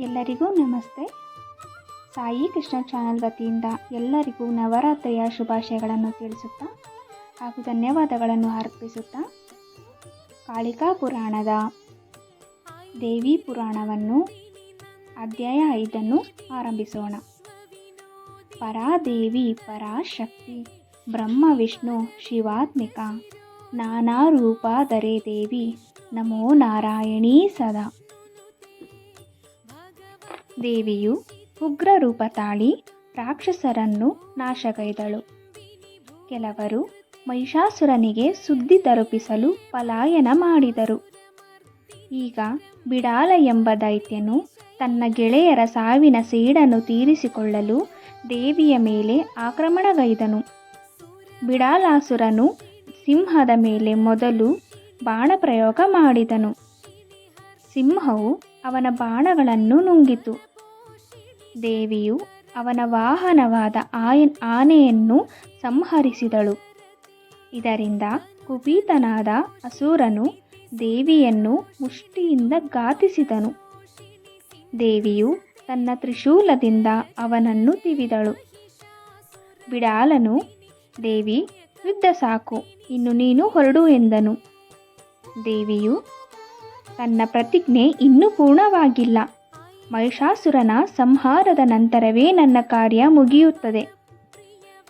ಎಲ್ಲರಿಗೂ ನಮಸ್ತೆ. ಸಾಯಿ ಕೃಷ್ಣ ಚಾನಲ್ ವತಿಯಿಂದ ಎಲ್ಲರಿಗೂ ನವರಾತ್ರಿಯ ಶುಭಾಶಯಗಳನ್ನು ತಿಳಿಸುತ್ತಾ ಹಾಗೂ ಧನ್ಯವಾದಗಳನ್ನು ಅರ್ಪಿಸುತ್ತಾ ಕಾಳಿಕಾ ಪುರಾಣದ ದೇವಿ ಪುರಾಣವನ್ನು ಅಧ್ಯಾಯ ಐದನ್ನು ಆರಂಭಿಸೋಣ. ಪರಾದೇವಿ, ಪರಾಶಕ್ತಿ, ಬ್ರಹ್ಮ, ವಿಷ್ಣು, ಶಿವಾತ್ಮಿಕ, ನಾನಾ ರೂಪಾದರೆ ದೇವಿ, ನಮೋ ನಾರಾಯಣೀ ಸದಾ. ದೇವಿಯು ಉಗ್ರ ರೂಪ ತಾಳಿ ರಾಕ್ಷಸರನ್ನು ನಾಶಗೈದಳು. ಕೆಲವರು ಮಹಿಷಾಸುರನಿಗೆ ಸುದ್ದಿ ತಲುಪಿಸಲು ಪಲಾಯನ ಮಾಡಿದರು. ಈಗ ಬಿಡಾಲ ಎಂಬ ದೈತ್ಯನು ತನ್ನ ಗೆಳೆಯರ ಸಾವಿನ ಸೇಡನ್ನು ತೀರಿಸಿಕೊಳ್ಳಲು ದೇವಿಯ ಮೇಲೆ ಆಕ್ರಮಣಗೈದನು. ಬಿಡಾಲಾಸುರನು ಸಿಂಹದ ಮೇಲೆ ಮೊದಲು ಬಾಣ ಪ್ರಯೋಗ ಮಾಡಿದನು. ಸಿಂಹವು ಅವನ ಬಾಣಗಳನ್ನು ನುಂಗಿತು. ದೇವಿಯು ಅವನ ವಾಹನವಾದ ಆಯ, ಆನೆಯನ್ನು ಸಂಹರಿಸಿದಳು. ಇದರಿಂದ ಕುಪಿತನಾದ ಅಸುರನು ದೇವಿಯನ್ನು ಮುಷ್ಟಿಯಿಂದ ಗಾತಿಸಿದನು ದೇವಿಯು ತನ್ನ ತ್ರಿಶೂಲದಿಂದ ಅವನನ್ನು ತಿವಿದಳು. ಬಿಡಾಲನು, ದೇವಿ, ಯುದ್ಧ ಸಾಕು, ಇನ್ನು ನೀನು ಹೊರಡು ಎಂದನು. ದೇವಿಯು, ತನ್ನ ಪ್ರತಿಜ್ಞೆ ಇನ್ನೂ ಪೂರ್ಣವಾಗಿಲ್ಲ. ಮಹಿಷಾಸುರನ ಸಂಹಾರದ ನಂತರವೇ ನನ್ನ ಕಾರ್ಯ ಮುಗಿಯುತ್ತದೆ.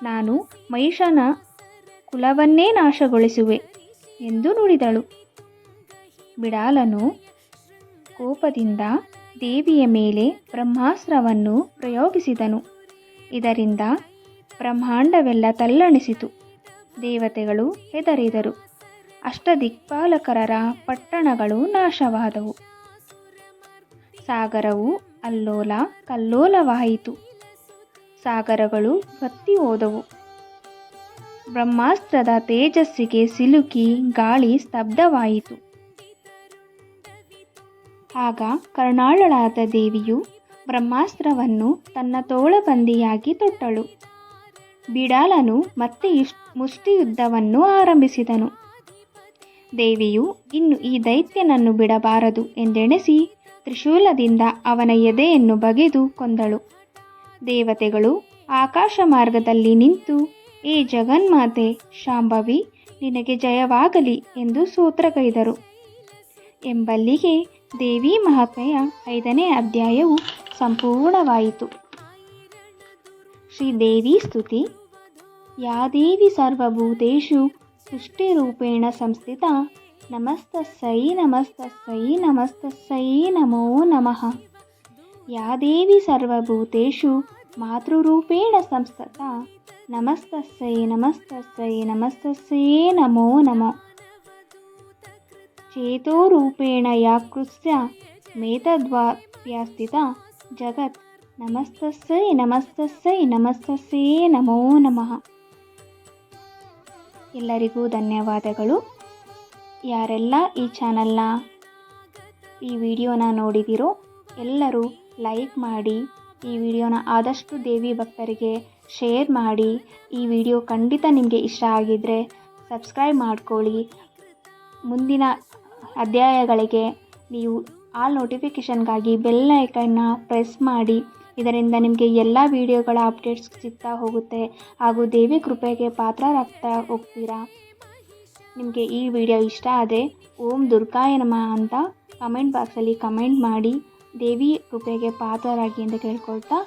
ನಾನು ಮಹಿಷನ ಕುಲವನ್ನೇ ನಾಶಗೊಳಿಸುವೆ ಎಂದು ನುಡಿದಳು. ಬಿಡಾಲನು ಕೋಪದಿಂದ ದೇವಿಯ ಮೇಲೆ ಬ್ರಹ್ಮಾಸ್ತ್ರವನ್ನು ಪ್ರಯೋಗಿಸಿದನು. ಇದರಿಂದ ಬ್ರಹ್ಮಾಂಡವೆಲ್ಲ ತಲ್ಲಣಿಸಿತು. ದೇವತೆಗಳು ಹೆದರಿದರು. ಅಷ್ಟದಿಕ್ಪಾಲಕರರ ಪಟ್ಟಣಗಳು ನಾಶವಾದವು. ಸಾಗರವು ಅಲ್ಲೋಲ ಕಲ್ಲೋಲವಾಯಿತು. ಸಾಗರಗಳು ಬತ್ತಿ ಹೋದವು. ಬ್ರಹ್ಮಾಸ್ತ್ರದ ತೇಜಸ್ಸಿಗೆ ಸಿಲುಕಿ ಗಾಳಿ ಸ್ತಬ್ಧವಾಯಿತು. ಆಗ ಕರ್ಣಾಳಳಾದ ದೇವಿಯು ಬ್ರಹ್ಮಾಸ್ತ್ರವನ್ನು ತನ್ನ ತೋಳಬಂದಿಯಾಗಿ ತೊಟ್ಟಳು. ಬಿಡಾಲನು ಮತ್ತೆ ಇಷ್, ಮುಷ್ಟಿಯುದ್ಧವನ್ನು ಆರಂಭಿಸಿದನು. ದೇವಿಯು, ಇನ್ನು ಈ ದೈತ್ಯನನ್ನು ಬಿಡಬಾರದು ಎಂದೆಣಿಸಿ ತ್ರಿಶೂಲದಿಂದ ಅವನ ಎದೆಯನ್ನು ಬಗೆದು ಕೊಂದಳು. ದೇವತೆಗಳು ಆಕಾಶ ಮಾರ್ಗದಲ್ಲಿ ನಿಂತು, ಏ ಜಗನ್ಮಾತೆ, ಶಾಂಭವಿ, ನಿನಗೆ ಜಯವಾಗಲಿ ಎಂದು ಸೂತ್ರಗೈದರು. ಎಂಬಲ್ಲಿಗೆ ದೇವಿ ಮಹಾತ್ಮೆಯ ಐದನೇ ಅಧ್ಯಾಯವು ಸಂಪೂರ್ಣವಾಯಿತು. ಶ್ರೀದೇವಿ ಸ್ತುತಿ, ಯಾ ದೇವಿ ಸರ್ವಭೂತೇಷು, ಸೃಷ್ಟಿರೂಪೇಣ ಸಂಸ್ಥಿತ ನಮಸ್ತಸ್ಸೈ ನಮಸ್ತಸ್ಸೈ ನಮಸ್ತಸ್ಸೈ ನಮೋ ನಮಃ. ಯಾ ದೇವಿ ಸರ್ವಭೂತೇಷು ಮಾತೃರೂಪೇಣ ಸಂಸ್ಥತ. ನಮಸ್ತಸ್ಸೈ ನಮಸ್ತಸ್ಸೈ ನಮಸ್ತಸ್ಸೈ ನಮೋ ನಮೋ. ಚೇತೋರೂಪೇಣ ಯಾ ಕೃತ್ಯ ಮೇತದ್ವಾಪ್ಯಾಸ್ಥಿತ ಜಗತ್. ನಮಸ್ತಸ್ಸೈ ನಮಸ್ತಸ್ಸೈ ನಮಸ್ತಸ್ಸೈ ನಮೋ ನಮಃ. ಎಲ್ಲರಿಗೂ ಧನ್ಯವಾದಗಳು. ಯಾರೆಲ್ಲ ಈ ಚಾನಲ್ನ ಈ ವಿಡಿಯೋನ ನೋಡಿದಿರೋ ಎಲ್ಲರೂ ಲೈಕ್ ಮಾಡಿ, ಈ ವಿಡಿಯೋನ ಆದಷ್ಟು ದೇವಿ ಭಕ್ತರಿಗೆ ಶೇರ್ ಮಾಡಿ, ಈ ವಿಡಿಯೋ ಖಂಡಿತ ನಿಮಗೆ ಇಷ್ಟ ಆಗಿದ್ದರೆ ಸಬ್ಸ್ಕ್ರೈಬ್ ಮಾಡ್ಕೊಳ್ಳಿ. ಮುಂದಿನ ಅಧ್ಯಾಯಗಳಿಗೆ ನೀವು ಆಲ್ ನೋಟಿಫಿಕೇಷನ್ಗಾಗಿ ಬೆಲ್ ಐಕನ್ನ ಪ್ರೆಸ್ ಮಾಡಿ. ಇದರಿಂದ ನಿಮಗೆ ಎಲ್ಲ ವಿಡಿಯೋಗಳ ಅಪ್ಡೇಟ್ಸ್ ಸಿಗ್ತಾ ಹೋಗುತ್ತೆ. ಹಾಗೂ ದೇವಿ ಕೃಪೆಗೆ ಪಾತ್ರರಾಗ್ತಾ ಹೋಗ್ತೀರಾ? ನಿಮಗೆ ಈ ವಿಡಿಯೋ ಇಷ್ಟ ಆದರೆ ಓಂ ದುರ್ಗಾಯ ನಮಃ ಅಂತ ಕಮೆಂಟ್ ಬಾಕ್ಸಲ್ಲಿ ಕಮೆಂಟ್ ಮಾಡಿ, ದೇವಿ ಕೃಪೆಗೆ ಪಾತ್ರರಾಗಿ ಅಂತ ಕೇಳ್ಕೊಳ್ತಾ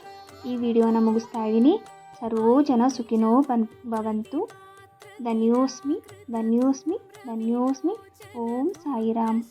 ಈ ವಿಡಿಯೋನ ಮುಗಿಸ್ತಾ ಇದ್ದೀನಿ. ಸರ್ವೋ ಜನ ಸುಖಿನೋ ಬನ್ ಬವಂತು ಧನ್ಯೋಸ್ಮಿ ಧನ್ಯೋಸ್ಮಿ ಧನ್ಯೋಸ್ಮಿ. ಓಂ ಸಾಯಿರಾಮ್.